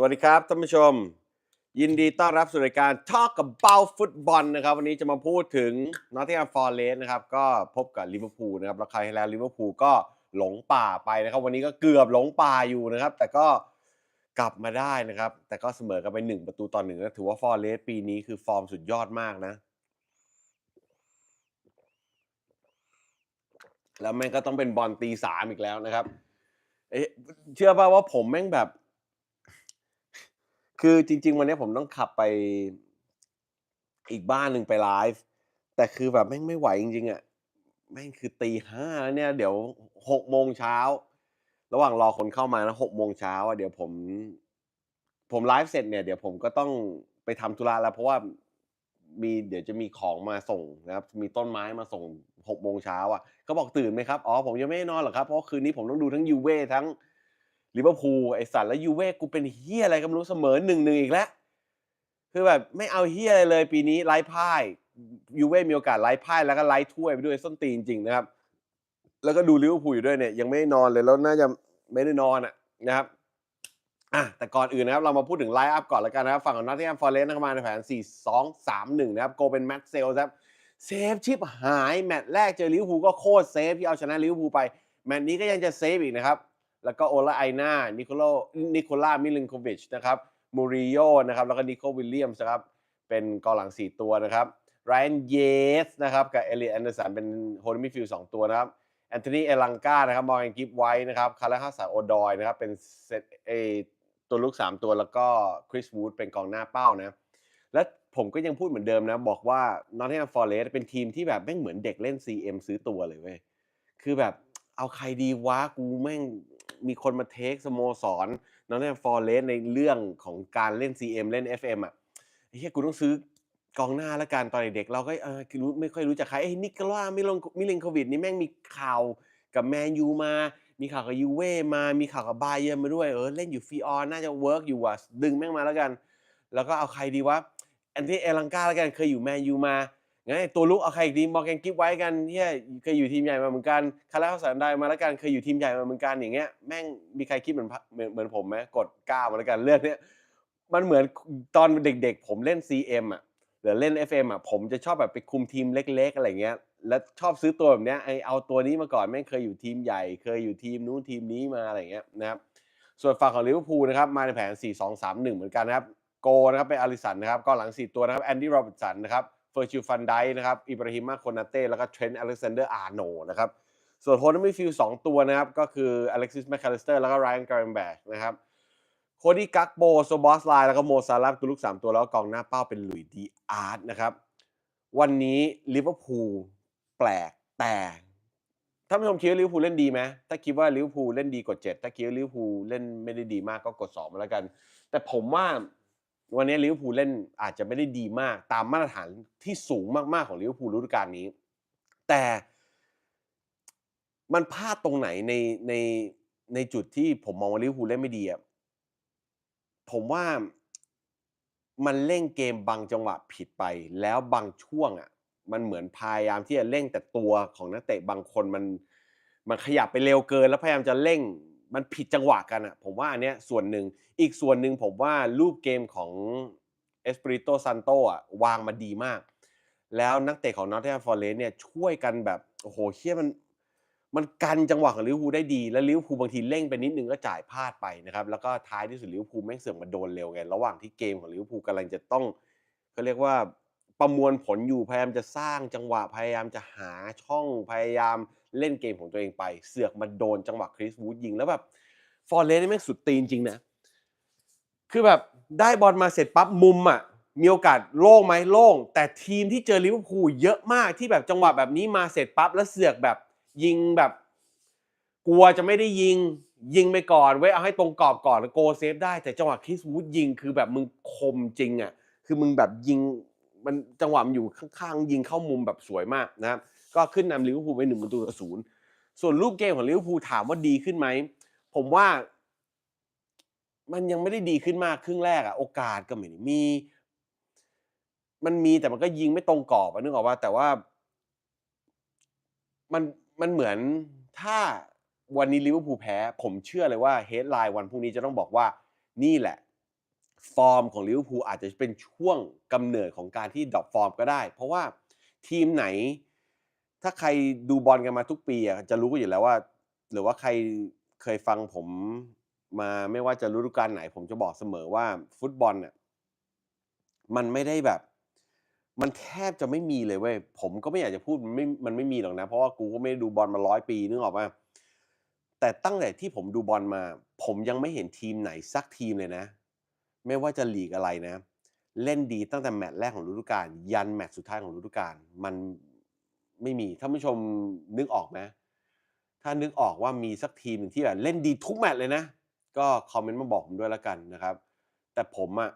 สวัสดีครับท่านผู้ชม ยินดีต้อนรับสู่รายการ Talk about Football นะครับ วันนี้จะมาพูดถึง Nottingham Forest นะครับ ก็พบกับลิเวอร์พูลนะครับแล้วครแล้วลิเวอร์พูลก็หลงป่าไปนะครับ วันนี้ก็เกือบหลงป่าอยู่นะครับ แต่ก็กลับมาได้นะครับ แต่ก็เสมอกันไปหนึ่งประตูต่อหนึ่งนะถือว่า Forest ปีนี้คือฟอร์มสุดยอดมากนะ แล้วแม่งก็ต้องเป็นบอลตีสามอีกแล้วนะครับเอ๊ะเชื่อป่าว่าผมแม่งแบบ คือจริง ๆ วันนี้ผมต้องขับไป อีกบ้านหนึ่งไปไลฟ์ แต่คือแบบแม่งไม่ไหวจริงๆอะ แม่งคือตีห้าแล้วเนี่ย เดี๋ยวหกโมงเช้า ระหว่างรอคนเข้ามานะหกโมงเช้าอะเดี๋ยวผม ผมไลฟ์เสร็จเนี่ยเดี๋ยวผมก็ต้องไปทำธุระแล้ว เพราะว่ามีเดี๋ยวจะมีของมาส่งนะครับ มีต้นไม้มาส่งหกโมงเช้าอะเขาบอกตื่นไหมครับ อ๋อผมยังไม่นอนหรอกครับ เพราะคืนนี้ผมต้องดูทั้งยูเว่ทั้ง ลิเวอร์พูลไอสัตว์แล้วยูเว่กูเป็นเฮียอะไรก็ไม่รู้เสมอหนึ่งหนึ่งอีกแล้วคือแบบไม่เอาเฮียอะไรเลย ปีนี้ไร้พ่ายยูเว่มีโอกาสไร้พ่ายแล้วก็ไร้ถ้วยไปด้วยส้นตีนจริงนะครับ แล้วก็ดูลิเวอร์พูลอยู่ด้วยเนี่ย ยังไม่นอนเลยแล้วน่าจะไม่ได้นอนอะนะครับอะแต่ก่อนอื่นนะครับ เรามาพูดถึงไลน์อัพก่อนแล้วกันนะครับ ฝั่งของนอตติงแฮมฟอร์เรสต์นะครับมาในแผน 4 2 3 1 นะครับ โกเป็นแมตต์เซลครับเซฟชิปหาย แมตช์แรกเจอลิเวอร์พูลก็โคตรเซฟที่เอาชนะลิเวอร์พูลไป แมตช์นี้ก็ยังจะเซฟอีกนะครับ แล้วก็โอลาไอนานิโคโลนิโคล่ามิลินโควิชนะครับมูริโยนะครับแล้วก็นิโควิลเลียมส์นะครับเป็นกองหลัง 4 ตัวนะครับไรอันเยสนะครับกับเอลิแอนเดอร์สันเป็นโฮลมิฟิลสองตัวนะครับแอนโทนีเอลังกานะครับมอร์แกนกิฟไว้นะครับคาร์ลฮัสซาโอดอยนะครับเป็นเซตเอตัวลูก 3 ตัวแล้วก็คริสวูดเป็นกองหน้าเป้านะ และผมก็ยังพูดเหมือนเดิมนะ บอกว่านอต t ง h มฟอร์เรสเป็นทีมที่แบบแม่งเหมือนเด็กเล่น CM ซื้อตัวเลยเว้ย คือแบบเอาใครดีวะกูแม่ง มีคนมาเทคสโมสรนอต t ง h มฟอร์เรสในเรื่องของการเล่น CM เล่น FM อะไอ้เหี้ยกูต้องซื้อกองหน้าละกันตอนเด็กเราก็เออรู้ไม่ค่อยรู้จักใครไอ้ยนิโคล่ามิลงมิลินโควิดนี่แม่งมีข่าวกับแมนยูมา มีข่าวกับยูเว่มา มีข่าวกับบาเยิร์มาด้วยเออเล่นอยู่ฟรีออนน่าจะเวิร์กอยู่ว่ะดึงแม่งมาแล้วกัน แล้วก็เอาใครดีวะแอนที่เอลังกาแล้วกันเคยอยู่แมนยูมา ไอ้ตัวลุกเอาใครอีกดีมอร์แกนกิฟไว้กันเฮียเคยอยู่ทีมใหญ่มาเหมือนกันคาร์ลสันไดมาแล้วกันเคยอยู่ทีมใหญ่มาเหมือนกันอย่างเงี้ยแม่งมีใครคิดเหมือนเหมือนผมไหมกดก้ามาแล้วกันเรื่องเนี้ยมันเหมือนตอนเด็กๆ ผมเล่น CM อะหรือเล่น FM อะผมจะชอบแบบไปคุมทีมเล็ก ๆ อะไรเงี้ยแล้วชอบซื้อตัวแบบเนี้ยไอเอาตัวนี้มาก่อนแม่งเคยอยู่ทีมใหญ่ เคยอยู่ทีมนู้นทีมนี้มาอะไรเงี้ยนะครับส่วนฝั่งของลิเวอร์พูลนะครับมาในแผน 4 2 3 1 เหมือนกันนะครับโกนะครับเป็นอาริสันนะครับก็หลัง 4 ตัวนะครับแอนดี้โรบินสันนะครับ อร์ชิลฟันไดนะครับอิบราฮิมาโคนาเต้แล้วก็เทรนต์อเล็กซานเดอร์อาร์โนนะครับส่วนโฮนมิฟิลสองตัวนะครับก็คืออเล็กซิสแมคคาลิสเตอร์แล้วก็ไรอันการ์แบกนะครับโคดี้กักโบโซบอสไลน์แล้วก็โมซาลาตัวลูก 3 ตัวแล้วกองหน้าเป้าเป็นหลุยดีอาร์ตนะครับวันนี้ลิเวอร์พูลแปลกแต่ท่านผู้ชมคิดว่าลิเวอร์พูลเล่นดีไหมถ้าคิดว่าลิเวอร์พูลเล่นดีกด 7 ถ้าคิดว่าลิเวอร์พูลเล่นไม่ได้ดีมากก็กด2มาแล้วกัน แต่ผมว่า วันนี้ลิเวอร์พูลเล่นอาจจะไม่ได้ดีมาก ตามมาตรฐานที่สูงมากๆของลิเวอร์พูลฤดูกาลนี้ แต่มันพลาดตรงไหนในในในจุดที่ผมมองว่าลิเวอร์พูลเล่นไม่ดีอะผมว่ามันเล่นเกมบางจังหวะผิดไป แล้วบางช่วงอะมันเหมือนพยายามที่จะเร่งแต่ตัวของนักเตะบางคนมันมันขยับไปเร็วเกิน แล้วพยายามจะเร่ง มันผิดจังหวะกันอะผมว่าอันเนี้ยส่วนหนึ่งอีกส่วนหนึ่งผมว่ารูปเกมของเอสปริโตซันโตอะวางมาดีมาก แล้วนักเตะของนอต t ง h มฟอร์เรสเนี่ยช่วยกันแบบโอ้โหเฮี้ยมันมันกันจังหวะของลิเวอร์พูลได้ดี แล้วลิเวอร์พูลบางทีเร่งไปนิดนึงก็จ่ายพลาดไปนะครับ แล้วก็ท้ายที่สุดลิเวอร์พูลแม่งเสื่อกมาโดนเร็วไง ระหว่างที่เกมของลิเวอร์พูลกำลังจะต้องเขาเรียกว่าประมวลผลอยู่พยายามจะสร้างจังหวะพยายามจะหาช่องพยายาม เล่นเกมของตัวเองไป เสือกมาโดนจังหวะคริสวูดยิงแล้วแบบฟอร์เรสนี่แม่งสุดตีนจริงนะ คือแบบได้บอลมาเสร็จปั๊บมุมอะมีโอกาสโล่งไหมโล่ง แต่ทีมที่เจอลิเวอร์พูลเยอะมากที่แบบจังหวะแบบนี้มาเสร็จปั๊บแล้วเสือกแบบยิงแบบ กลัวจะไม่ได้ยิงยิงไปก่อนไว้เอาให้ตรงกรอบก่อนแล้วโกเซฟได้แต่จังหวะคริสวูดยิงคือแบบมึงคมจริงอะคือมึงแบบยิงมันจังหวะมันอยู่ข้างๆยิงเข้ามุมแบบสวยมากนะครับ ก็ขึ้นนำลิเวอร์พูลไปหนึ่งประตูต่อศูนย์ส่วนรูปเกมของลิเวอร์พูลถามว่าดีขึ้นไหม ผมว่า มันยังไม่ได้ดีขึ้นมากครึ่งแรกอะโอกาสก็ไม่มี มันมีแต่มันก็ยิงไม่ตรงกรอบนึกออกว่า แต่ว่า มันมันเหมือนถ้าวันนี้ลิเวอร์พูลแพ้ ผมเชื่อเลยว่าเฮดไลน์วันพรุ่งนี้จะต้องบอกว่านี่แหละ ฟอร์มของลิเวอร์พูลอาจจะเป็นช่วงกำเนิดของการที่ดรอปฟอร์มก็ได้ เพราะว่าทีมไหน ถ้าใครดูบอลกันมาทุกปีอะจะรู้กันอยู่แล้วว่า หรือว่าใครเคยฟังผมมาไม่ว่าจะฤดูกาลไหน ผมจะบอกเสมอว่าฟุตบอลน่ะมันไม่ได้แบบ มันแทบจะไม่มีเลยเว้ยผมก็ไม่อยากจะพูดมันไม่มันไม่มีหรอกนะ เพราะว่ากูก็ไม่ได้ดูบอลมาร้อยปีนึกออกป่ะแต่ตั้งแต่ที่ผมดูบอลมา ผมยังไม่เห็นทีมไหนสักทีมเลยนะ ไม่ว่าจะลีกอะไรนะ เล่นดีตั้งแต่แมตช์แรกของฤดูกาลยันแมตช์สุดท้ายของฤดูกาลมัน ไม่มีท่านผู้ชมนึกออกไหมถ้านึกออกว่ามีสักทีมหนึ่งที่แบบเล่นดีทุกแมตช์เลยนะ ก็คอมเมนต์มาบอกผมด้วยแล้วกันนะครับ แต่ผมอะ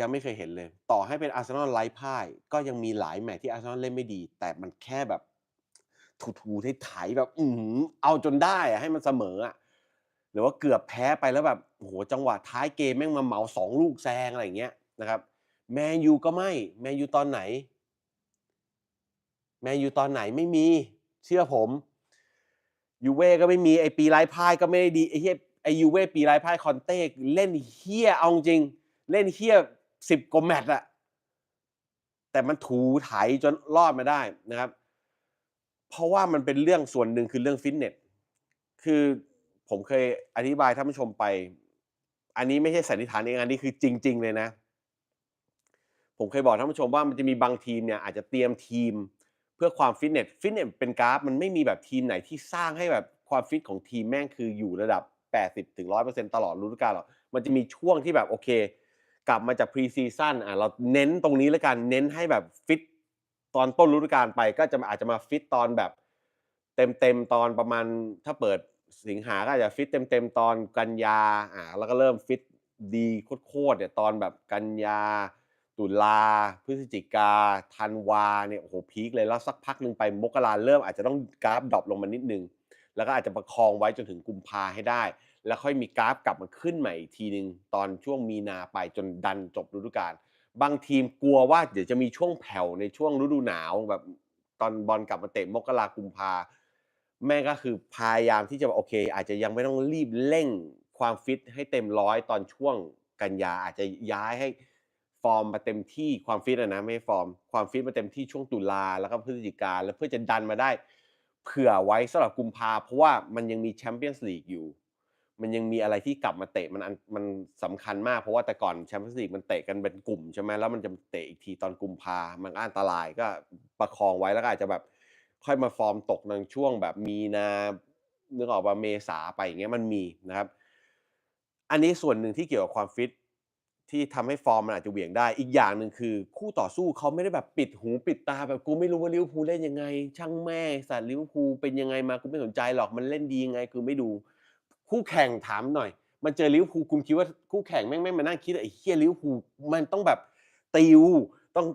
ยังไม่เคยเห็นเลย ต่อให้เป็นอาร์เซนอลไร้พ่าย ก็ยังมีหลายแมตช์ที่อาร์เซนอลเล่นไม่ดี แต่มันแค่แบบถูๆไถๆแบบ อื้อเอาจนได้อะให้มันเสมออะหรือว่าเกือบแพ้ไปแล้วแบบโอ้โฮจังหวะท้ายเกมแม่งมาเหมาสองลูกแซงอะไรอย่างเงี้ยนะครับ แมนยูก็ไม่ แมนยูตอนไหน แมนยูตอนไหนไม่มี เชื่อผมยูเว่ก็ไม่มีไอปีไร้พ่ายก็ไม่ได้ดีไอเฮียไอยูเว่ปีไร้พ่ายคอนเต้เล่นเฮี้ยเอาจริง เล่นเฮี้ยสิบกว่าแมตช์อะแต่มันถูไถจนรอดมาได้นะครับ เพราะว่ามันเป็นเรื่องส่วนหนึ่งคือเรื่องฟิตเนสคือผมเคยอธิบายท่านผู้ชมไป อันนี้ไม่ใช่สันนิษฐานเองอันนี้คือจริง ๆ เลยนะ ผมเคยบอกท่านผู้ชมว่ามันจะมีบางทีมเนี่ยอาจจะเตรียมทีม เพื่อความฟิตเนสฟิตเนสเป็นกราฟมันไม่มีแบบทีมไหนที่สร้างให้แบบความฟิตของทีมแม่งคืออยู่ระดับ 80-100%ตลอดฤดูกาลหรอกมันจะมีช่วงที่แบบโอเค กลับมาจาก Pre-season อะเราเน้นตรงนี้แล้วกันเน้นให้แบบฟิตตอนต้นฤดูกาลไปก็จะอาจจะมาฟิตตอนแบบเต็มๆตอนประมาณถ้าเปิดสิงหาก็อาจจะฟิตเต็มๆตอนกันยาอ่าแล้วก็เริ่มฟิตดีโคตรๆเนี่ยตอนแบบกันยา ตุลาพฤศจิกาธันวาเนี่ยโอ้โหพีคเลยแล้วสักพักหนึ่งไปมกราเริ่มอาจจะต้องกราฟดรอปลงมานิดนึง แล้วก็อาจจะประคองไว้จนถึงกุมภาให้ได้ แล้วค่อยมีกราฟกลับมาขึ้นใหม่อีกทีหนึ่งตอนช่วงมีนาไปจนดันจบฤดูกาลบางทีมกลัวว่าเดี๋ยวจะมีช่วงแผ่วในช่วงฤดูหนาวแบบตอนบอลกลับมาเตะมกรากุมภาแม่ก็คือพยายามที่จะโอเค อาจจะยังไม่ต้องรีบเร่งความฟิตให้เต็มร้อยตอนช่วงกันยาอาจจะย้ายให้ ฟอร์มมาเต็มที่ความฟิตนะไม่ฟอร์มความฟิตมาเต็มที่ช่วงตุลาแล้วก็พฤศจิกาแล้วเพื่อจะดันมาได้ เผื่อไว้สำหรับกุมภาเพราะว่ามันยังมีแชมเปี้ยนส์ลีกอยู่ มันยังมีอะไรที่กลับมาเตะมันมันสำคัญมากเพราะว่าแต่ก่อนแชมเปี้ยนส์ลีกมันเตะกันเป็นกลุ่มใช่ไหมแล้วมันจะเตะอีกทีตอนกุมภามันอันตรายก็ประคองไว้แล้วก็อาจจะแบบค่อยมาฟอร์มตกในช่วงแบบมีนานึกออกว่าเมษาไปอย่างเงี้ยมันมีนะครับ อันนี้ส่วนหนึ่งที่เกี่ยวกับความฟิต ที่ทำให้ฟอร์มมันอาจจะเหวี่ยงได้ อีกอย่างหนึ่งคือ คู่ต่อสู้เขาไม่ได้แบบปิดหูปิดตาแบบกูไม่รู้ว่าลิเวอร์พูลเล่นยังไง ช่างแม่สัตว์ลิเวอร์พูลเป็นยังไงมากูไม่สนใจหรอกมันเล่นดียังไงกูไม่ดู คู่แข่งถามหน่อย มันเจอลิเวอร์พูลคุณคิดว่าคู่แข่งแม่งไม่มานั่งคิดไอ้เหี้ยลิเวอร์พูลมันต้องแบบติวต้อง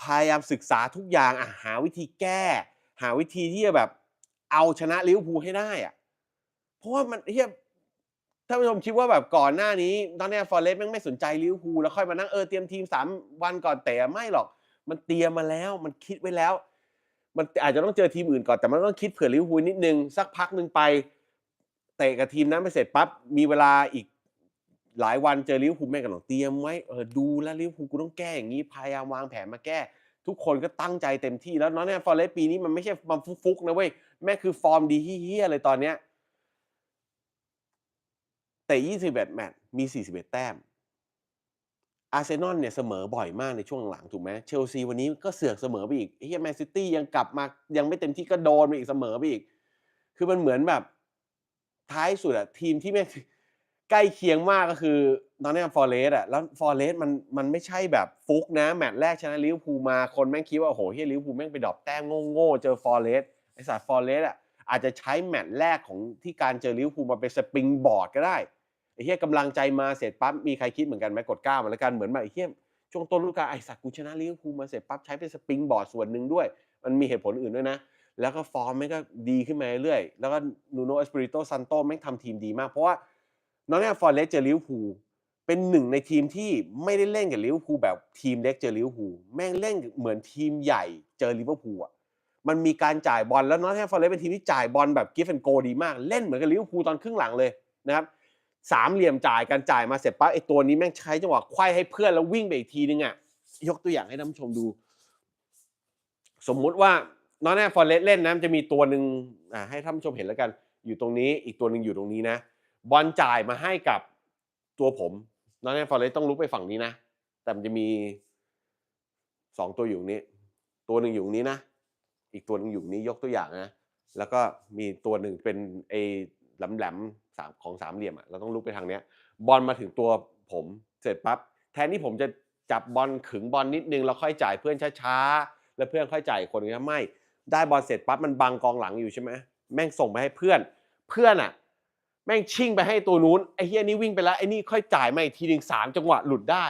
พยายามศึกษาทุกอย่างอะหาวิธีแก้ หาวิธีที่จะแบบเอาชนะลิเวอร์พูลให้ได้อะเพราะว่ามันเหี้ย ท่านผู้ชมคิดว่าแบบก่อนหน้านี้ ตอนเนี้ยฟอร์เรสต์แม่งไม่สนใจลิเวอร์พูลแล้วค่อยมานั่งเออเตรียมทีม3วันก่อนเตะไม่หรอก มันเตรียมมาแล้วมันคิดไว้แล้ว มันอาจจะต้องเจอทีมอื่นก่อนแต่มันต้องคิดเผื่อลิเวอร์พูลนิดนึงสักพักหนึ่งไปเตะกับทีมนั้นไปเสร็จปั๊บมีเวลาอีกหลายวันเจอลิเวอร์พูลแม่กันหรอกเตรียมไว้เออดูแล้วลิเวอร์พูลกูต้องแก้อย่างนี้พยายามวางแผนมาแก้ ทุกคนก็ตั้งใจเต็มที่แล้วเนาะเนี่ยฟอร์เรสต์ปีนี้มันไม่ใช่มันฟุกๆนะเว้ยแม่คือฟอร์มดีเฮี้ยเลยตอนเนี้ย เตะ21 แมตช์มี 41 แต้ม อาร์เซนอลเนี่ยเสมอบ่อยมากในช่วงหลังถูกไหมเชลซีวันนี้ก็เสือกเสมอไปอีกไอ้เหี้ยแมนซิตี้ยังกลับมายังไม่เต็มที่ก็โดนไปอีกเสมอไปอีก คือมันเหมือนแบบท้ายสุดอะทีมที่แม่ใกล้เคียงมากก็คือตอนนี้ฟอร์เรสต์อะแล้วฟอร์เรสต์มันมันไม่ใช่แบบฟุกนะ แมตช์แรกชนะลิเวอร์พูลมาคนแม่งคิดว่าโอ้โหเฮียลิเวอร์พูลแม่งไปดรอปแต้มโง่ๆเจอฟอเรสไอสัตว์ฟอเรสอะ อาจจะใช้แมตช์แรกของที่การเจอลิเวอร์พูลมาเป็นสปริงบอร์ดก็ได้ไอ้เฮียกำลังใจมาเสร็จปั๊บมีใครคิดเหมือนกันไหมกดก้าวมาแล้วกันเหมือนแบบไอ้เฮียช่วงต้นฤดูกาลไอ้สัตว์กูชนะลิเวอร์พูลมาเสร็จปั๊บใช้เป็นสปริงบอร์ดส่วนหนึ่งด้วย มันมีเหตุผลอื่นด้วยนะ แล้วก็ฟอร์มแม่งก็ดีขึ้นมาเรื่อยๆแล้วก็นูโนเอสปริโตซันโตแม่งทำทีมดีมากเพราะว่าน้อตติงแฮมฟอร์เรสเจอลิเวอร์พูลเป็นหนึ่งในทีมที่ไม่ได้เล่นกับลิเวอร์พูลแบบทีมเล็กเจอลิเวอร์พูลแม่งเล่นเหมือนทีมใหญ่เจอลิเวอร์พูลอะ มันมีการจ่ายบอลแล้วนอตติงแฮมฟอร์เรสเป็นทีมที่จ่ายบอลแบบกิฟต์แอนโกดีมาก เล่นเหมือนกับลิเวอร์พูลตอนครึ่งหลังเลยนะครับสามเหลี่ยมจ่ายกันจ่ายมาเสร็จปั๊บไอตัวนี้แม่งใช้จังหวะไขว้ให้เพื่อนแล้ววิ่งไปอีกทีนึงอะยกตัวอย่างให้ท่านผู้ชมดู สมมุติว่านอนแนฟอร์เรสเล่นนะจะมีตัวหนึ่งอ่าให้ท่านผู้ชมเห็นแล้วกัน อยู่ตรงนี้อีกตัวหนึ่งอยู่ตรงนี้นะ บอลจ่ายมาให้กับตัวผมนอนแนฟอร์เรสต้องลุกไปฝั่งนี้นะ แต่มันจะมีสองตัวอยู่ตรงนี้ ตัวหนึ่งอยู่ตรงนี้นะ อีกตัวหนึ่งอยู่นี้ยกตัวอย่างนะแล้วก็มีตัวหนึ่งเป็นไอ้แหลมๆสามของสามเหลี่ยมอะเราต้องลุกไปทางเนี้ย บอลมาถึงตัวผมเสร็จปั๊บแทนที่ผมจะจับบอลขึงบอลนิดนึงแล้วค่อยจ่ายเพื่อนช้าๆแล้วเพื่อนค่อยจ่ายคนนึงนะไม่ได้บอลเสร็จปั๊บมันบังกองหลังอยู่ใช่ไหมแม่งส่งไปให้เพื่อน เพื่อนอะแม่งชิ่งไปให้ตัวนู้นไอ้เฮียนี่วิ่งไปแล้วไอ้นี่ค่อยจ่ายมาอีกทีหนึ่งสามจังหวะหลุดได้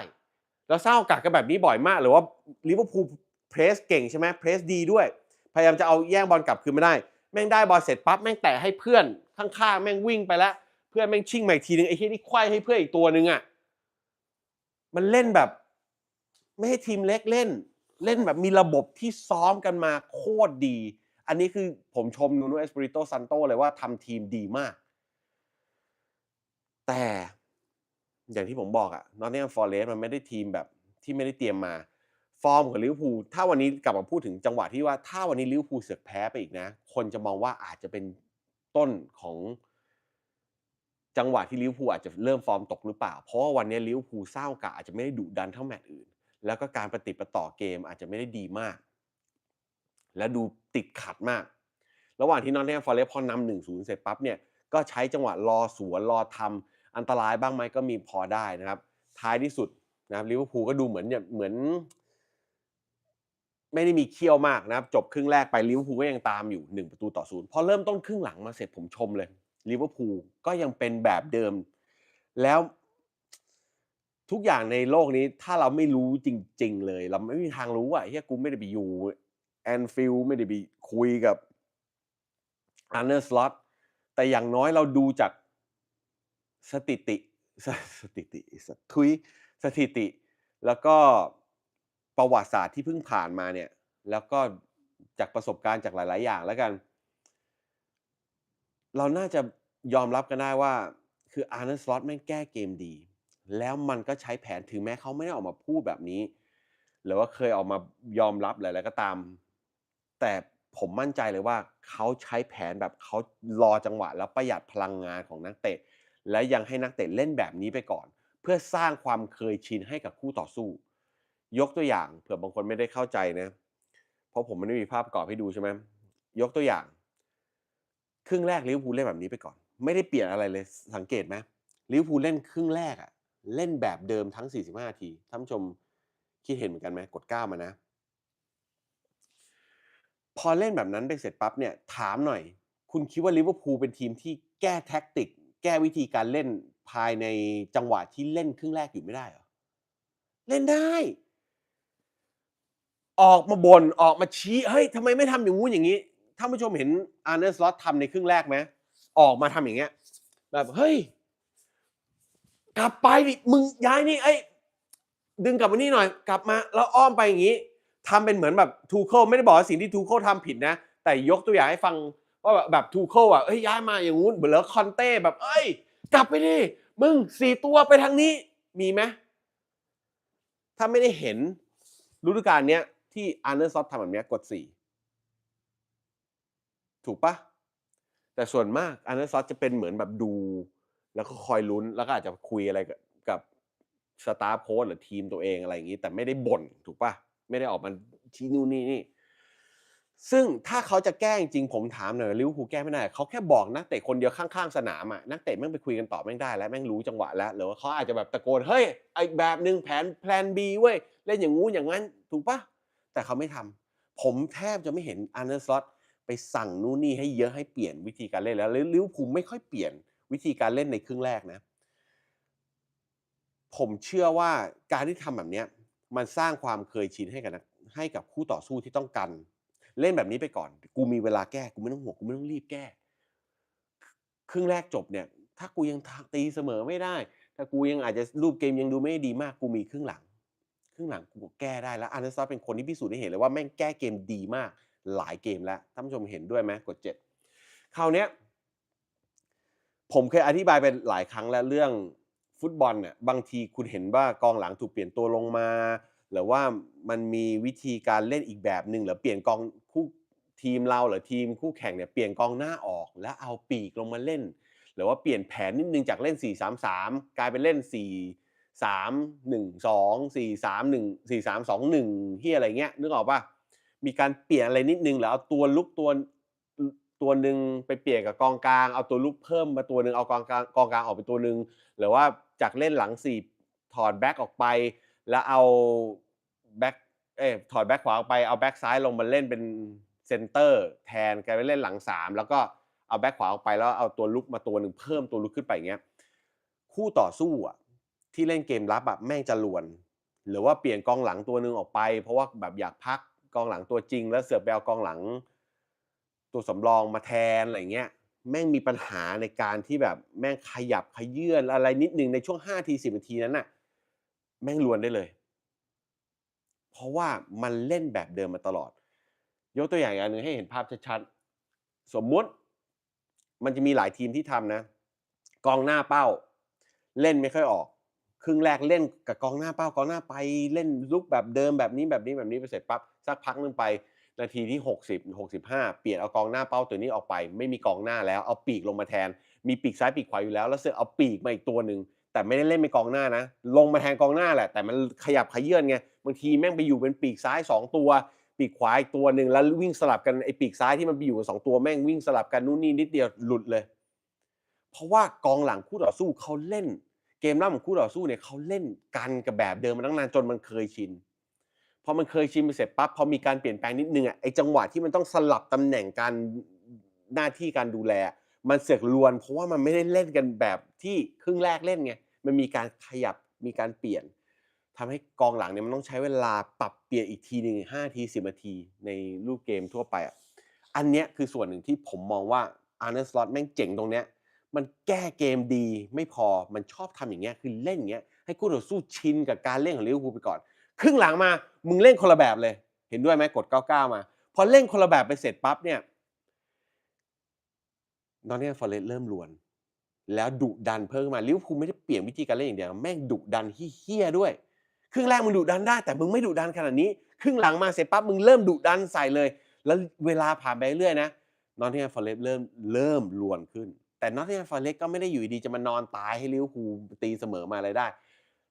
แล้วเศร้ากักกันแบบนี้บ่อยมาก หรือว่าลิเวอร์พูลเพรสเก่งใช่ไหมเพรสดีด้วย พยายามจะเอาแย่งบอลกลับคืนไม่ได้ แม่งได้บอลเสร็จปั๊บแม่งแตะให้เพื่อนข้างๆแม่งวิ่งไปแล้ว เพื่อนแม่งชิ่งมาอีกทีนึงไอ้ที่นี่ควายให้เพื่อนอีกตัวนึงอะมันเล่นแบบ ไม่ให้ทีมเล็กเล่น เล่นแบบมีระบบที่ซ้อมกันมาโคตรดี อันนี้คือผมชมนูโนเอสปริโตซันโตเลยว่าทำทีมดีมาก แต่อย่างที่ผมบอกอะนอตติงแฮมฟอร์เรสมันไม่ได้ทีมแบบที่ไม่ได้เตรียมมา ฟอร์มของลิเวอร์พูลถ้าวันนี้กลับมาพูดถึงจังหวะที่ว่าถ้าวันนี้ลิเวอร์พูลเสือกแพ้ไปอีกนะ คนจะมองว่าอาจจะเป็นต้นของจังหวะที่ลิเวอร์พูลอาจจะเริ่มฟอร์มตกหรือเปล่า เพราะว่าวันนี้ลิเวอร์พูลเศร้ากะอาจจะไม่ได้ดุดันเท่าแมตช์อื่น แล้วก็การปฏิประต่อเกมอาจจะไม่ได้ดีมาก และดูติดขัดมาก ระหว่างที่นอตติงแฮมฟอร์เรสพอนำหนึ่งศูนย์เสร็จปั๊บเนี่ยก็ใช้จังหวะรอสวนรอทำอันตรายบ้างไหมก็มีพอได้นะครับ ท้ายที่สุดนะครับลิเวอร์พูลก็ดูเหมือนเนี่ยเหมือน ไม่ได้มีเคี่ยวมากนะครับจบครึ่งแรกไปลิเวอร์พูลก็ยังตามอยู่หนึ่งประตูต่อศูนย์พอเริ่มต้นครึ่งหลังมาเสร็จผมชมเลยลิเวอร์พูลก็ยังเป็นแบบเดิม แล้วทุกอย่างในโลกนี้ถ้าเราไม่รู้จริง ๆ เลย เราไม่มีทางรู้อะเฮียกูไม่ได้ไปอยู่แอนฟิลไม่ได้ไปคุยกับอันเนอร์สล็อตแต่อย่างน้อยเราดูจากสถิติสถิติสทุยสถิติ แล้วก็ ประวัติศาสตร์ที่เพิ่งผ่านมาเนี่ย แล้วก็จากประสบการณ์จากหลาย ๆ อย่างแล้วกัน เราน่าจะยอมรับกันได้ว่า คืออาร์เนสลอตแม่งแก้เกมดี แล้วมันก็ใช้แผนถึงแม้เขาไม่ได้ออกมาพูดแบบนี้ หรือว่าเคยออกมายอมรับอะไรก็ตาม แต่ผมมั่นใจเลยว่าเขาใช้แผนแบบเขารอจังหวะ แล้วประหยัดพลังงานของนักเตะ และยังให้นักเตะเล่นแบบนี้ไปก่อน เพื่อสร้างความเคยชินให้กับคู่ต่อสู้ ยกตัวอย่างเผื่อบางคนไม่ได้เข้าใจนะเพราะผมไม่ได้มีภาพประกอบให้ดูใช่ไหมยกตัวอย่าง ครึ่งแรกลิเวอร์พูลเล่นแบบนี้ไปก่อน ไม่ได้เปลี่ยนอะไรเลยสังเกตไหมลิเวอร์พูลเล่นครึ่งแรกอะเล่นแบบเดิมทั้ง 45นาทีท่านผู้ชมคิดเห็นเหมือนกันไหมกดก้ามานะ พอเล่นแบบนั้นไปเสร็จปั๊บเนี่ยถามหน่อย คุณคิดว่าลิเวอร์พูลเป็นทีมที่แก้แท็กติก แก้วิธีการเล่นภายในจังหวะที่เล่นครึ่งแรกอยู่ไม่ได้เหรอ เล่นได้ ออกมาบน่นออกมาชี้เฮ้ยทำไมไม่ทำอย่างงู้นอย่างนี้ท่านผู้ชมเห็นอาร์เนสล็อตทำในครึ่งแรกไหมออกมาทำอย่างเงี้ย แบบเฮ้ย กลับไปดิมึงย้ายนี่ไอ้ยดึงกลับมานี่หน่อย กลับมาแล้วอ้อมไปอย่างนี้ทำเป็นเหมือนแบบทูเคิลไม่ได้บอกว่าสิ่งที่ทูเคิลทำผิดนะ แต่ยกตัวอย่างให้ฟังว่าแบบแบบทูเคิลอะเอ้ยย้ายมาอย่างงู้นเหมือนแล้วคอนเต้แบบเอ้ย กลับไปดิมึงสี่ตัวไปทางนี้มีไหมถ้าไม่ได้เห็นฤดูกาลเนี้ย ที่อาร์เนอร์ซอฟทำแบบนี้กดสี่ถูกปะแต่ส่วนมากอาร์เนอร์ซอฟจะเป็นเหมือนแบบดู แล้วก็คอยลุ้นแล้วก็อาจจะคุยอะไรกับกับสตาฟโค้ชหรือทีมตัวเองอะไรอย่างนี้ แต่ไม่ได้บ่นถูกปะไม่ได้ออกมาชี้นู่นนี่นี่ซึ่งถ้าเขาจะแก้จริงผมถามหน่อยลิวพูแก้ไม่ได้เขาแค่บอกนักเตะคนเดียวข้างๆสนามอะนักเตะแม่งไปคุยกันต่อแม่งได้แล้วแม่งรู้จังหวะแล้วหรือว่าเขาอาจจะแบบตะโกนเฮ้ยไอแบบหนึ่งแผนแพลน B เว้ยเล่นอย่างงู้นอย่างนั้น ถูกปะ แต่เขาไม่ทำผมแทบจะไม่เห็นอาร์เนอร์สล็อตไปสั่งนู่นนี่ให้เยอะให้เปลี่ยนวิธีการเล่นแล้วลิวอร์พูลไม่ค่อยเปลี่ยนวิธีการเล่นในครึ่งแรกนะ ผมเชื่อว่าการที่ทำแบบเนี้ยมันสร้างความเคยชินให้กับนักให้กับคู่ต่อสู้ที่ต้องกัน เล่นแบบนี้ไปก่อน กูมีเวลาแก้กูไม่ต้องห่วงกูไม่ต้องรีบแก้ ครึ่งแรกจบเนี่ย ถ้ากูยังตีเสมอไม่ได้ ถ้ากูยังอาจจะรูปเกมยังดูไม่ดีมากกูมีครึ่งหลัง ครึ่งหลังกูแก้ได้แล้วอาร์เนสซอฟเป็นคนที่พิสูจน์ให้เห็นเลยว่าแม่งแก้เกมดีมากหลายเกมแล้วท่านผู้ชมเห็นด้วยไหมกดเจ็ดคราวเนี้ยผมเคยอธิบายไปหลายครั้งแล้วเรื่องฟุตบอลเนี่ยบางทีคุณเห็นว่ากองหลังถูกเปลี่ยนตัวลงมา หรือว่ามันมีวิธีการเล่นอีกแบบหนึ่งหรือเปลี่ยนกองคู่ทีมเราหรือทีมคู่แข่งเนี่ยเปลี่ยนกองหน้าออกแล้วเอาปีกลงมาเล่น หรือว่าเปลี่ยนแผนนิดนึงจากเล่น 4-3-3 กลายเป็นเล่น 4 3 1 2 4 3 1 4 3 2 1ที่อะไรเงี้ยนึกออกปะมีการเปลี่ยนอะไรนิดนึงแล้วเอาตัวลุกตัวตัวหนึ่งไปเปลี่ยนกับกองกลาง เอาตัวลุกเพิ่มมาตัวหนึ่งเอากองกลางกองกลางออกไปตัวหนึ่งหรือว่าจากเล่นหลังสี่ถอดแบ็กออกไป แล้วเอาแบ็กเอ้ยถอดแบ็กขวาออกไปเอาแบ็กซ้ายลงมาเล่นเป็นเซนเตอร์แทนกลายเป็นเล่นหลังสามแล้วก็เอาแบ็กขวาออกไปแล้วเอาตัวลุกมาตัวหนึ่งเพิ่มตัวลุกขึ้นไปอย่างเงี้ยคู่ต่อสู้อะ ที่เล่นเกมรับแบบแม่งจะลวน หรือว่าเปลี่ยนกองหลังตัวหนึ่งออกไป เพราะว่าแบบอยากพักกองหลังตัวจริง แล้วเสือกไปเอากองหลัง ตัวสำรองมาแทนอะไรเงี้ยแม่งมีปัญหาในการที่แบบแม่งขยับขยื่นอะไรนิดนึงในช่วง5ที10นาทีนั้นน่ะแม่งลวนได้เลย เพราะว่ามันเล่นแบบเดิมมาตลอด ยกตัวอย่างอย่างหนึ่งให้เห็นภาพชัดๆสมมุติ มันจะมีหลายทีมที่ทำนะ กองหน้าเป้า เล่นไม่ค่อยออก ครึ่งแรกเล่นกับกองหน้าเป้ากองหน้าไปเล่นลุกแบบเดิมแบบนี้แบบนี้แบบนี้ไปเสร็จปั๊บสักพักนึงไปนาทีที่ 60 65 เปลี่ยนเอากองหน้าเป้าตัวนี้ออกไป ไม่มีกองหน้าแล้วเอาปีกลงมาแทน มีปีกซ้ายปีกขวาอยู่แล้ว แล้วเสือเอาปีกมาอีกตัวหนึ่งแต่ไม่ได้เล่นเป็นกองหน้านะ ลงมาแทนกองหน้าแหละ แต่มันขยับขยื่นไงบางทีแม่งไปอยู่เป็นปีกซ้าย 2 ตัว ปีกขวาอีกตัวหนึ่งแล้ววิ่งสลับกันไอ้ปีกซ้ายที่มันไปอยู่กันสองตัวแม่งวิ่งสลับกันนู่นนี่นิดเดียวหลุดเลย เพราะว่ากองหลังคู่ต่อสู้เขาเล่น เกมรับของคู่ต่อสู้เนี่ยเขาเล่นกันกับแบบเดิมมาตั้งนานจนมันเคยชินพอมันเคยชินไปเสร็จปั๊บพอมีการเปลี่ยนแปลงนิดนึงอะไอจังหวะที่มันต้องสลับตำแหน่งการหน้าที่การดูแล มันเสือกลวน เพราะว่ามันไม่ได้เล่นกันแบบที่ครึ่งแรกเล่นไงมันมีการขยับมีการเปลี่ยนทำให้กองหลังเนี่ยมันต้องใช้เวลาปรับเปลี่ยนอีกทีหนึ่งห้าทีสิบนาทีในรูปเกมทั่วไปอะอันเนี้ยคือส่วนหนึ่งที่ผมมองว่าอาร์เนสลอตแม่งเจ๋งตรงเนี้ย มันแก้เกมดีไม่พอมันชอบทำอย่างเงี้ยคือเล่นอย่างเงี้ยให้คู่ต่อสู้ชินกับการเล่นของลิเวอร์พูลไปก่อน ครึ่งหลังมามึงเล่นคนละแบบเลย เห็นด้วยไหมกด 99 มา พอเล่นคนละแบบไปเสร็จปั๊บเนี่ยนอนเนี่ยฟอร์เรสเริ่มลวน แล้วดุดันเพิ่มมาลิเวอร์พูลไม่ได้เปลี่ยนวิธีการเล่นอย่างเดียวแม่งดุดันเฮี้ยด้วย ครึ่งแรกมึงดุดันได้ แต่มึงไม่ดุดันขนาดนี้ ครึ่งหลังมาเสร็จปั๊บมึงเริ่มดุดันใส่เลย แล้วเวลาผ่านไปเรื่อยนะนอตติงแฮมฟอร์เรสต์เริ่มเริ่มลวนขึ้น แต่นอตติงแฮมฟอร์เรสต์ก็ไม่ได้อยู่ดีจะมานอนตายให้ลิเวอร์พูลตีเสมอมาอะไรได้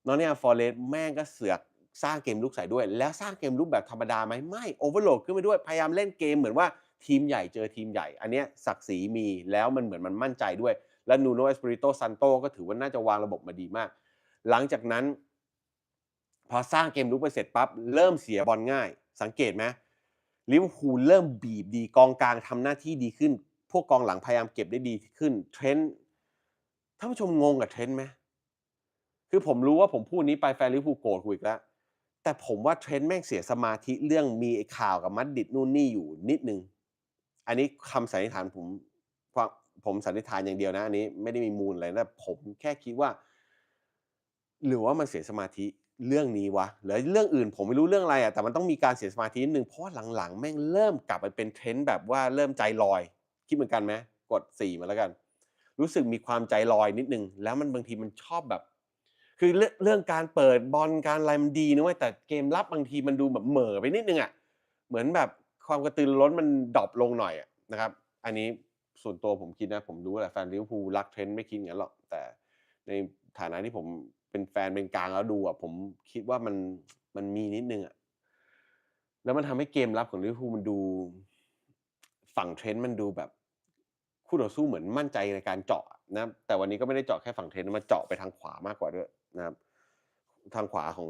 นอตติงแฮมฟอร์เรสต์แม่งก็เสือกสร้างเกมลุกใส่ด้วย แล้วสร้างเกมลุกแบบธรรมดาไหมไม่โอเวอร์โหลดขึ้นไปด้วยพยายามเล่นเกมเหมือนว่าทีมใหญ่เจอทีมใหญ่ อันเนี้ยศักดิ์ศรีมีแล้วมันเหมือนมันมั่นใจด้วย และนูโนเอสปริโตซันโตก็ถือว่าน่าจะวางระบบมาดีมาก หลังจากนั้น พอสร้างเกมลุกไปเสร็จปั๊บเริ่มเสียบอลง่าย สังเกตไหมลิเวอร์พูลเริ่มบีบดีกองกลางทำหน้าที่ดีขึ้น พวกกองหลังพยายามเก็บได้ดีขึ้นเทรนด์ท่านผู้ชมงงกับเทรนด์ไหมคือผมรู้ว่าผมพูดนี้ไปแฟนลิเวอร์พูโกรธกูอีกแล้ว แต่ผมว่าเทรนด์แม่งเสียสมาธิเรื่องมีข่าวกับมัดดิดนู่นนี่อยู่นิดนึง อันนี้คำสันนิษฐานผมความผมสันนิษฐานอย่างเดียวนะอันนี้ไม่ได้มีมูลอะไรนะผมแค่คิดว่า หรือว่ามันเสียสมาธิเรื่องนี้วะหรือเรื่องอื่นผมไม่รู้เรื่องอะไรอะแต่มันต้องมีการเสียสมาธินิดนึงเพราะว่าหลังๆ แม่งเริ่มกลับไปเป็นเทรนด์แบบว่าเริ่มใจลอย คิดเหมือนกันไหมกดสี่มาแล้วกัน รู้สึกมีความใจลอยนิดนึง แล้วมันบางทีมันชอบแบบ คือเรื่องการเปิดบอลการอะไรมันดีนะเว้ยแต่เกมรับบางทีมันดูแบบเหม่อไปนิดนึงอะเหมือนแบบความกระตือร้นมันดรอปลงหน่อยอะนะครับ อันนี้ส่วนตัวผมคิดนะ ผมรู้แหละแฟนลิเวอร์พูลรักเทรนด์ไม่คิดอย่างนั้นหรอกแต่ในฐานะที่ผมเป็นแฟนเป็นกลางแล้วดูอะผมคิดว่ามันมันมีนิดนึงอะแล้วมันทำให้เกมรับของลิเวอร์พูลมันดู ฝั่งเทรนด์มันดูแบบ คู่ต่อสู้เหมือนมั่นใจในการเจาะนะแต่วันนี้ก็ไม่ได้เจาะแค่ฝั่งเทรนด์มาเจาะไปทางขวามากกว่าด้วยนะครับทางขวาของ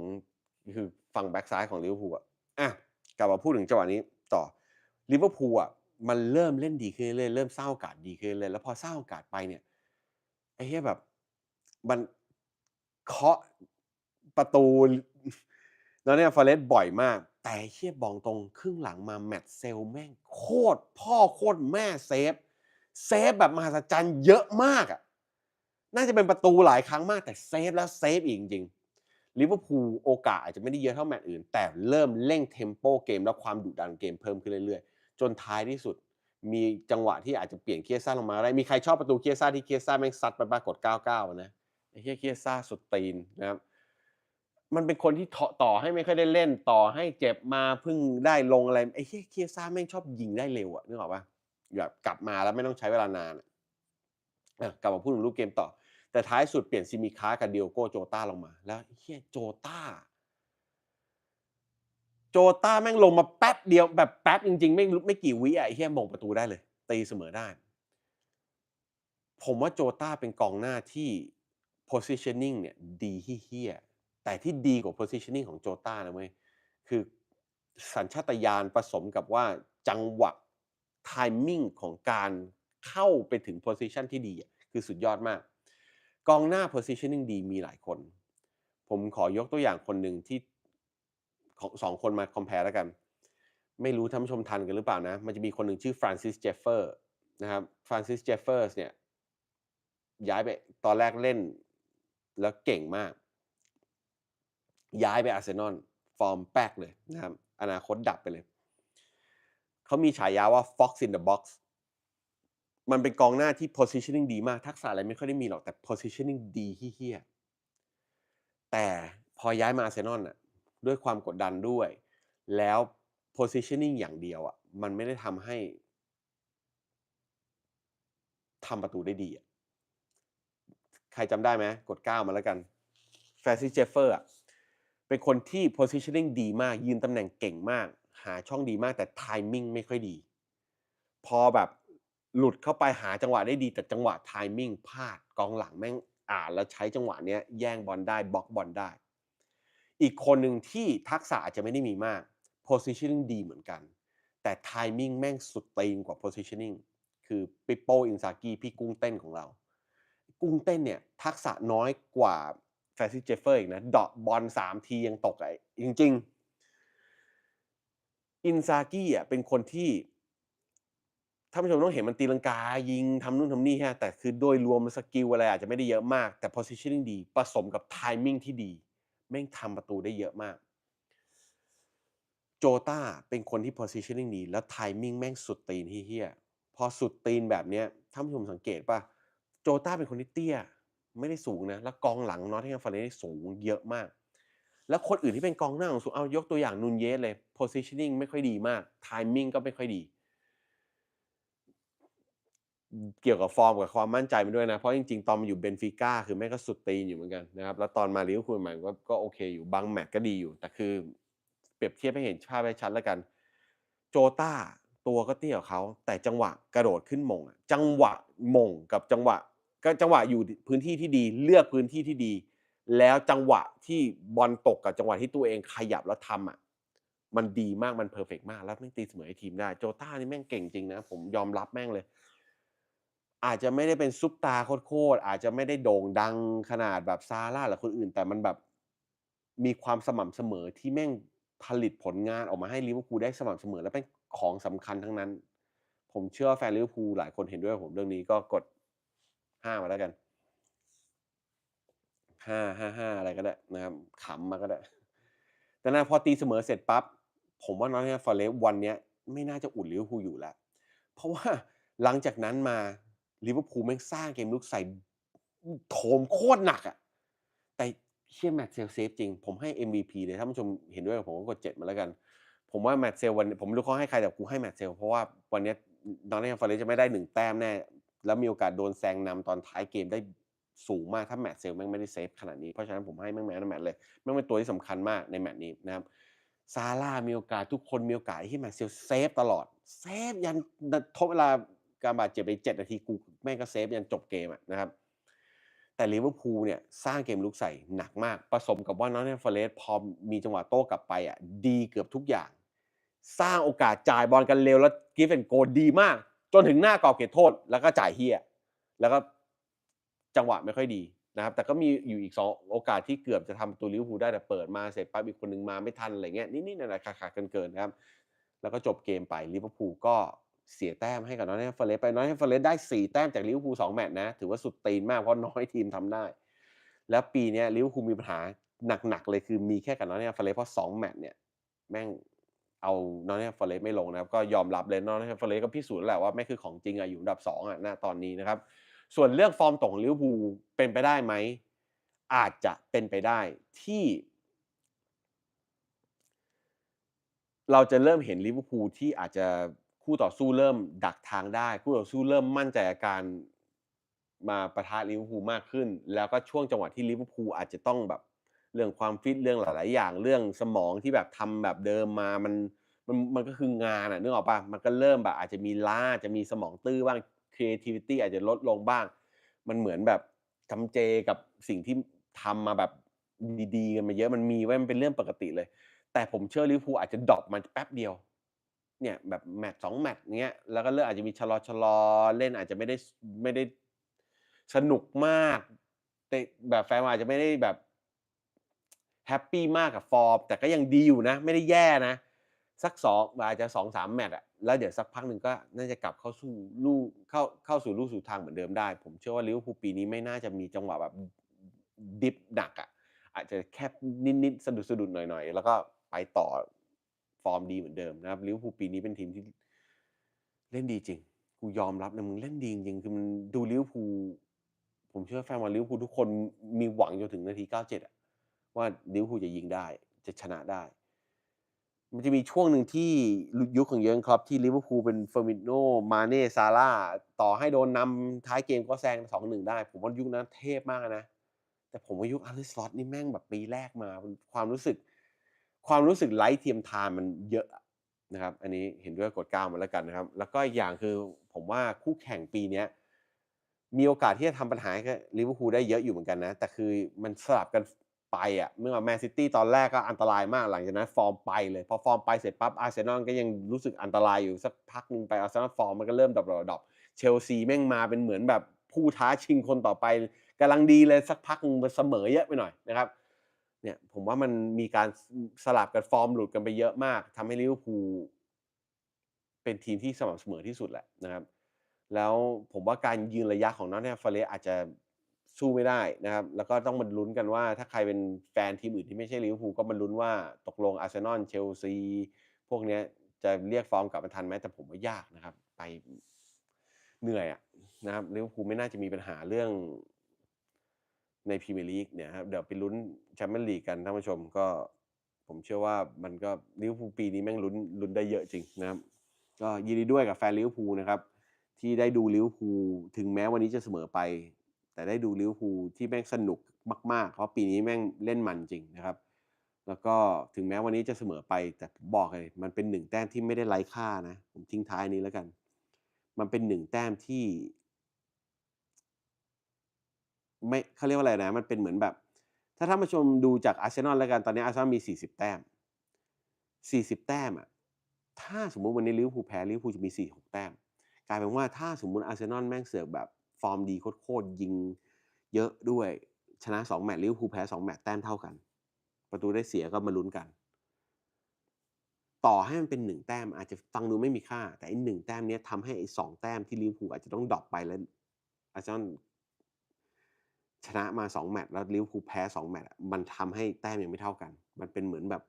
คือฝั่งแบ็กซ้ายของลิเวอร์พูลอะอะกลับมาพูดถึงจังหวะนี้ต่อลิเวอร์พูลอะมันเริ่มเล่นดีขึ้นเรื่อยเริ่มสร้างโอกาสดีขึ้นเรื่อยแล้วพอสร้างโอกาสไปเนี่ยไอ้เหี้ยแบบมันเคาะประตูแล้วเนี่ยฟอเรสต์บ่อยมาก แต่เฮียบองตรงครึ่งหลังมาแมตช์เซลแม่งโคตรพ่อโคตรแม่เซฟ เซฟแบบมหัศจรรย์เยอะมากอะน่าจะเป็นประตูหลายครั้งมากแต่เซฟแล้วเซฟอีกจริงๆลิเวอร์พูลโอกาสอาจจะไม่ได้เยอะเท่าแมตช์อื่น แต่เริ่มเร่งเทมโปเกมและความดุดันเกมเพิ่มขึ้นเรื่อยๆ จนท้ายที่สุด มีจังหวะที่อาจจะเปลี่ยนเคียซ่าลงมาได้ มีใครชอบประตูเคียซ่าที่เคียซ่าแม่งซัดไปบ้ากด99 นะไอ้เหี้ยเคียซ่าสุดตีนนะครับ มันเป็นคนที่เถาะต่อให้ไม่ค่อยได้เล่นต่อให้เจ็บมาเพิ่งได้ลงอะไรไอ้เหี้ยเคียซ่าแม่งชอบยิงได้เร็วอะนึกออกปล่า แบบกลับมาแล้วไม่ต้องใช้เวลานานอะอะกลับมาพูดถึงรูปเกมต่อ แต่ท้ายสุดเปลี่ยนซิมิค้ากับ Diogo Jota ลงมา แล้วเหี้ย Jota Jota แม่งลงมาแป๊บเดียวแบบแป๊บจริงๆ ไม่ไม่กี่วิอะไอเหี้ยมงประตูได้เลย ตีเสมอได้ ผมว่า Jota เป็นกองหน้าที่ positioning เนี่ยดีเหี้ยแต่ที่ดีกว่า positioning ของ Jota นะเว้ยคือสัญชาตญาณผสมกับว่าจังหวะ timing ของการเข้าไปถึง position ที่ดีคือสุดยอดมาก กองหน้า positioning ดีมีหลายคน ผมขอยกตัวอย่างคนหนึ่งที่ของสองคนมา compare แล้วกัน ไม่รู้ท่านผู้ชมทันกันหรือเปล่านะ มันจะมีคนหนึ่งชื่อ Francis Jeffers นะครับ Francis Jeffers เนี่ยย้ายไปตอนแรกเล่นแล้วเก่งมาก ย้ายไปอาร์เซนอลฟอร์มแป๊กเลยนะครับอนาคตดับไปเลย เขามีฉายาว่า Fox in the Box มันเป็นกองหน้าที่ positioning ดีมาก ทักษะอะไรไม่ค่อยได้มีหรอกแต่ positioning ดีเหี้ยแต่พอย้ายมาอาร์เซนอลน่ะด้วยความกดดันด้วย แล้ว positioning อย่างเดียวอะมันไม่ได้ทำให้ทำประตูได้ดีอะใครจำได้ไหมกด9มาแล้วกัน Francis Jeffers อะเป็นคนที่ positioning ดีมากยืนตำแหน่งเก่งมาก หาช่องดีมากแต่ timing ไม่ค่อยดี พอแบบหลุดเข้าไปหาจังหวะได้ดีแต่จังหวะ timing พลาดกองหลังแม่งอ่านแล้วใช้จังหวะเนี้ยแย่งบอลได้บล็อกบอลได้ อีกคนหนึ่งที่ทักษะอาจจะไม่ได้มีมาก positioning ดีเหมือนกัน แต่ timing แม่งสุดตีนกว่า positioning คือปิโป้อินซากิพี่กุ้งเต้นของเรา กุ้งเต้นเนี่ยทักษะน้อยกว่า Francis Jeffers อีกนะเดาะบอล3ทียังตกไอ้จริง ๆ อินซากิอะเป็นคนที่ท่านผู้ชมต้องเห็นมันตีลังกา ยิงทำนู่นทำนี่ฮะแต่คือโดยรวมสกิลอะไรอาจจะไม่ได้เยอะมาก แต่ positioning ดีผสมกับ timing ที่ดี แม่งทำประตูได้เยอะมาก โจต้าเป็นคนที่ positioning ดี แล้ว timing แม่งสุดตีนเฮี้ยพอสุดตีนแบบเนี้ยท่านผู้ชมสังเกตป่ะ โจต้าเป็นคนที่เตี้ย ไม่ได้สูงนะ แล้วกองหลังนอตติงแฮมฟอร์เรสต์สูงเยอะมาก แล้วคนอื่นที่เป็นกองหน้าของสูงเอายกตัวอย่างนูนเยสเลย positioning ไม่ค่อยดีมาก timing ก็ไม่ค่อยดี เกี่ยวกับฟอร์มกับความมั่นใจมันด้วยนะ เพราะจริงๆ ตอนมาอยู่เบนฟิก้าคือแม่งก็สุดตีนอยู่เหมือนกันนะครับ แล้วตอนมาลิเวอร์พูลใหม่ก็ก็โอเคอยู่บางแมตช์ก็ดีอยู่ แต่คือเปรียบเทียบให้เห็นภาพให้ชัดแล้วกัน โจต้าตัวก็เตี้ยกว่าเขา แต่จังหวะกระโดดขึ้นมงจังหวะมงกับจังหวะ ก็จังหวะอยู่พื้นที่ที่ดี เลือกพื้นที่ที่ดี แล้วจังหวะที่บอลตกกับจังหวะที่ตัวเองขยับแล้วทำอะมันดีมากมันเพอร์เฟกต์มาก แล้วแม่งตีเสมอให้ทีมได้ โจต้านี่แม่งเก่งจริงนะ ผมยอมรับแม่งเลย อาจจะไม่ได้เป็นซุปตาร์โคตรๆอาจจะไม่ได้โด่งดังขนาดแบบซาร่าหรือคนอื่น แต่มันแบบมีความสม่ำเสมอที่แม่งผลิตผลงานออกมาให้ลิเวอร์พูลได้สม่ำเสมอ และเป็นของสำคัญทั้งนั้น ผมเชื่อแฟนลิเวอร์พูลหลายคนเห็นด้วยผมเรื่องนี้ก็กด5มาแล้วกัน 5 5 5อะไรก็ได้นะครับขำมาก็ได้ แต่นะพอตีเสมอเสร็จปั๊บผมว่านอตติงแฮมฟอเรสต์วันเนี้ยไม่น่าจะอุ่นลิเวอร์พูลอยู่แล้วเพราะว่าหลังจากนั้นมาลิเวอร์พูลแม่งสร้างเกมลุกใส่โถมโคตรหนักอะแต่เชี่ยแมตช์เซลเซฟจริง ผมให้ MVP เลยท่านผู้ชมเห็นด้วยกับผมก็กด7มาแล้วกัน ผมว่าแมตช์เซลวันผมไม่รู้เขาให้ใครแต่กูให้แมตช์เซลเพราะว่าวันนี้ยนอตติงแฮมฟอร์เรสต์จะไม่ได้1แต้มแน่ แล้วมีโอกาสโดนแซงนำตอนท้ายเกมได้ สูงมากถ้าแมตช์เซลแม่งไม่ได้เซฟขนาดนี้ เพราะฉะนั้นผมให้แม่งแมนแมตช์เลยแม่งเป็นตัวที่สำคัญมากในแมตช์นี้นะครับซาร่ามีโอกาสทุกคนมีโอกาสที่แมตช์เซลเซฟตลอดเซฟยันทบเวลาการบาดเจ็บไป7นาทีกูแม่งก็เซฟยันจบเกมะนะครับแต่ลิเวอร์พูลเนี่ยสร้างเกมลุกใส่หนักมาก ผสมกับว่านอตติงแฮมฟอเรสต์พอมีจังหวะโต้กลับไปอะดีเกือบทุกอย่าง สร้างโอกาสจ่ายบอลกันเร็วแล้วกิฟเอนโกดีมาก จนถึงหน้ากรอบเขตโทษ แล้วก็จ่ายเฮียแล้วก็ จังหวะไม่ค่อยดีนะครับแต่ก็มีอยู่อีกสองโอกาสที่เกือบจะทำประตูลิเวอร์พูลได้แต่เปิดมาเสร็จปั๊บอีกคนหนึ่งมาไม่ทันอะไรเงี้ยนิดๆหน่อยๆขาดๆเกินๆนะครับแล้วก็จบเกมไปลิเวอร์พูลก็เสียแต้มให้กับน้อตติงแฮมฟเรสต์ไปน้อตติงแฮมฟเรสต์ได้ 4 แต้มจากลิเวอร์พูล2แมตช์นะถือว่าสุดตีนมากเพราะน้อยทีมทำได้ แล้วปีนี้ลิเวอร์พูลมีปัญหาหนักๆเลยคือมีแค่กับน้อตติงแฮมฟเรสต์เพราะ2แมตช์เนี่ยแม่งเอา Nottingham Forest ไม่ลงนะครับ ก็ยอมรับเลย Nottingham Forest ก็พิสูจน์แล้วว่าแม่คือของจริงอะอยู่อันดับ2อะณตอนนี้นะครับ ส่วนเรื่องฟอร์มตกของลิเวอร์พูลเป็นไปได้ไหม อาจจะเป็นไปได้ที่ เราจะเริ่มเห็นลิเวอร์พูลที่อาจจะคู่ต่อสู้เริ่มดักทางได้ คู่ต่อสู้เริ่มมั่นใจกับการมาประทะลิเวอร์พูลมากขึ้น แล้วก็ช่วงจังหวะที่ลิเวอร์พูลอาจจะต้องแบบเรื่องความฟิตเรื่องหลาย ๆ อย่างเรื่องสมองที่แบบทำแบบเดิมมามันมันมันก็คืองานอะนึกออกปล่า?มันก็เริ่มแบบอาจจะมีล้าอาจจะมีสมองตื้อบ้าง creativity อาจจะลดลงบ้าง มันเหมือนแบบจำเจกับสิ่งที่ทำมาแบบดีๆกันมาเยอะมันมีเว้มันเป็นเรื่องปกติเลย แต่ผมเชื่อลิเวอร์พูลอาจจะดรอปมาแป๊บเดียว เนี่ยแบบแมตช์2แมตช์เงี้ยแล้วก็เริ่มอาจจะมีชะลอๆเล่นอาจจะไม่ได้ไม่ได้สนุกมากเตะแบบแฟนบอลอาจจะไม่ได้แบบแฮปปี้มากกับฟอร์มแต่ก็ยังดีอยู่นะ ไม่ได้แย่นะ สัก2อาจจะ2-3แมตช์อะแล้วเดี๋ยวสักพักหนึ่งก็น่าจะกลับเข้าสู่ลู่เข้าเข้าสู่ลู่สู่ทางเหมือนเดิมได้ ผมเชื่อว่าลิเวอร์พูลปีนี้ไม่น่าจะมีจังหวะแบบดิปหนักอะอาจจะแค่นิดๆสะดุดๆหน่อยๆ แล้วก็ไปต่อฟอร์มดีเหมือนเดิมนะครับลิเวอร์พูลปีนี้เป็นทีมที่เล่นดีจริง กูยอมรับนะมึงเล่นดีจริง คือมันดูลิเวอร์พูลผมเชื่อแฟนบอลลิเวอร์พูลทุกคนมีหวังจนถึงนาที 97อะว่าลิเวอร์พูลจะยิงได้จะชนะได้ มันจะมีช่วงหนึ่งที่ยุคของ Jurgen Klopp ที่ลิเวอร์พูลเป็น Firmino Mane Salah ต่อให้โดนนำท้ายเกมก็แซง2-1ได้ ผมว่ายุคนั้นเทพมากนะ แต่ผมว่ายุค Arne Slot นี่แม่งแบบปีแรกมาความรู้สึก ความรู้สึกไร้เทียมทานมันเยอะนะครับ อันนี้เห็นด้วยกด9มาแล้วกันนะครับ แล้วก็อีกอย่างคือผมว่าคู่แข่งปีเนี้ยมีโอกาสที่จะทำปัญหาให้ลิเวอร์พูลได้เยอะอยู่เหมือนกันนะ แต่คือมันสลับกัน ไปอะเมื่อแมนซิตี้ตอนแรกก็อันตรายมากหลังจากนั้นฟอร์มไปเลยพอฟอร์มไปเสร็จปั๊บอาร์เซนอลก็ยังรู้สึกอันตรายอยู่สักพักนึงไปอาร์เซนอลฟอร์มมันก็เริ่มดรอปๆๆเชลซีแม่งมาเป็นเหมือนแบบผู้ท้าชิงคนต่อไปกำลังดีเลยสักพักนึงมันเสมอเยอะไปหน่อยนะครับเนี่ยผมว่ามันมีการสลับกันฟอร์มหลุดกันไปเยอะมากทำให้ลิเวอร์พูลเป็นทีมที่สม่ำเสมอที่สุดแหละนะครับ แล้วผมว่าการยืนระยะของ Nottingham Forest อาจจะ สู้ไม่ได้นะครับ แล้วก็ต้องมาลุ้นกันว่าถ้าใครเป็นแฟนทีมอื่นที่ไม่ใช่ลิเวอร์พูลก็มาลุ้นว่าตกลงอาร์เซนอลเชลซีพวกเนี้ยจะเรียกฟอร์มกลับมาทันไหมแต่ผมว่ายากนะครับ ไปเหนื่อยอะนะครับลิเวอร์พูลไม่น่าจะมีปัญหาเรื่องในพรีเมียร์ลีกเนี่ยครับเดี๋ยวไปลุ้นแชมเปี้ยนลีกกันท่านผู้ชมก็ผมเชื่อว่ามันก็ลิเวอร์พูลปีนี้แม่งลุ้นลุ้นได้เยอะจริงนะครับ ก็ยินดีด้วยกับแฟนลิเวอร์พูลนะครับ ที่ได้ดูลิเวอร์พูลถึงแม้วันนี้จะเสมอไป แต่ได้ดูลิเวอร์พูลที่แม่งสนุกมากๆ เพราะปีนี้แม่งเล่นมันจริงนะครับ แล้วก็ถึงแม้วันนี้จะเสมอไปแต่ผมบอกเลย มันเป็น1แต้มที่ไม่ได้ไร้ค่านะ ผมทิ้งท้ายนี้แล้วกัน มันเป็น1แต้มที่ ไม่เขาเรียกว่าอะไรนะ มันเป็นเหมือนแบบ ถ้าท่านผู้ชมดูจากอาร์เซนอลแล้วกันตอนนี้อาร์เซนอลมี 40 แต้ม 40 แต้มอะถ้าสมมุติวันนี้ลิเวอร์พูลแพ้ลิเวอร์พูลจะมี 46 แต้ม กลายเป็นว่าถ้าสมมุติอาร์เซนอลแม่งเสือกแบบ ฟอร์มดีโคตรยิงเยอะด้วยชนะ 2 แมตช์ลิเวอร์พูลแพ้ 2 แมตช์แต้มเท่ากัน ประตูได้เสียก็มาลุ้นกัน ต่อให้มันเป็น 1 แต้มอาจจะฟังดูไม่มีค่า แต่ไอ้1แต้มเนี้ยทำให้ไอ้2แต้มที่ลิเวอร์พูลอาจจะต้องดรอปไปแล้วอาร์เซนอลชนะมา 2 แมตช์แล้วลิเวอร์พูลแพ้ 2 แมตช์มันทำให้แต้มยังไม่เท่ากัน มันเป็นเหมือนแบบ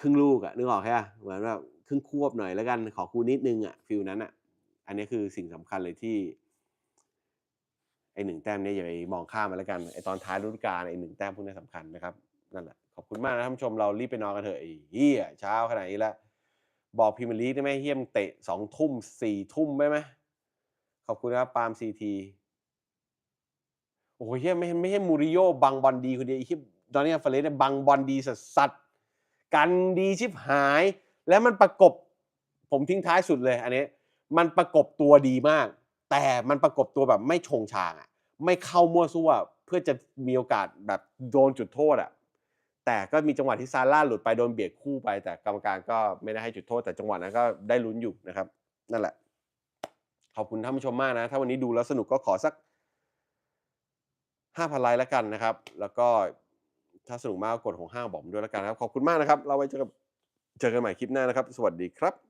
ครึ่งลูกอะนึกออกใช่เปล่า?เหมือนแบบครึ่งควบหน่อยแล้วกันขอกูนิดนึงอะฟีลนั้นน่ะอันนี้คือสิ่งสำคัญเลยที่ ไอ้1แต้มเนี้ยอย่าไปมองข้ามมันแล้วกันไอ้ตอนท้ายฤดูกาลไอ้1แต้มพวกนี้สำคัญนะครับนั่นแหละขอบคุณมากนะท่านผู้ชมเรารีบไปนอนกันเถอะไอ้เหี้ยเช้าขนาดนี้แล้วบอกพรีเมียร์ลีได้ไหมเหี้ยมเตะ2ทุ่ม4ทุ่มได้ไหม?ขอบคุณนะครับปาล์ม CT โอ้โฮเหี้ยไม่ไม่ใช่ Murillo บังบอลดีคนเดียวไอ้เหี้ย Nottingham Forest เนี่ยบังบอลดีสัสๆกันดีชิบหาย แล้วมันประกบ ผมทิ้งท้ายสุดเลย อันนี้ มันประกบตัวดีมาก แต่มันประกบตัวแบบไม่โฉงฉางอะ ไม่เข้ามั่วซั่วเพื่อจะมีโอกาสแบบโดนจุดโทษอะแต่ก็มีจังหวะที่ Salah หลุดไปโดนเบียดคู่ไป แต่กรรมการก็ไม่ได้ให้จุดโทษ แต่จังหวะนั้นก็ได้ลุ้นอยู่นะครับ นั่นแหละ ขอบคุณท่านผู้ชมมากนะ ถ้าวันนี้ดูแล้วสนุกก็ขอสัก5,000ไลก์แล้วกันนะครับ แล้วก็ถ้าสนุกมากก็กด65บอกผมด้วยแล้วกันครับ ขอบคุณมากนะครับแล้วไว้เจอกันเจอกันใหม่คลิปหน้านะครับ สวัสดีครับ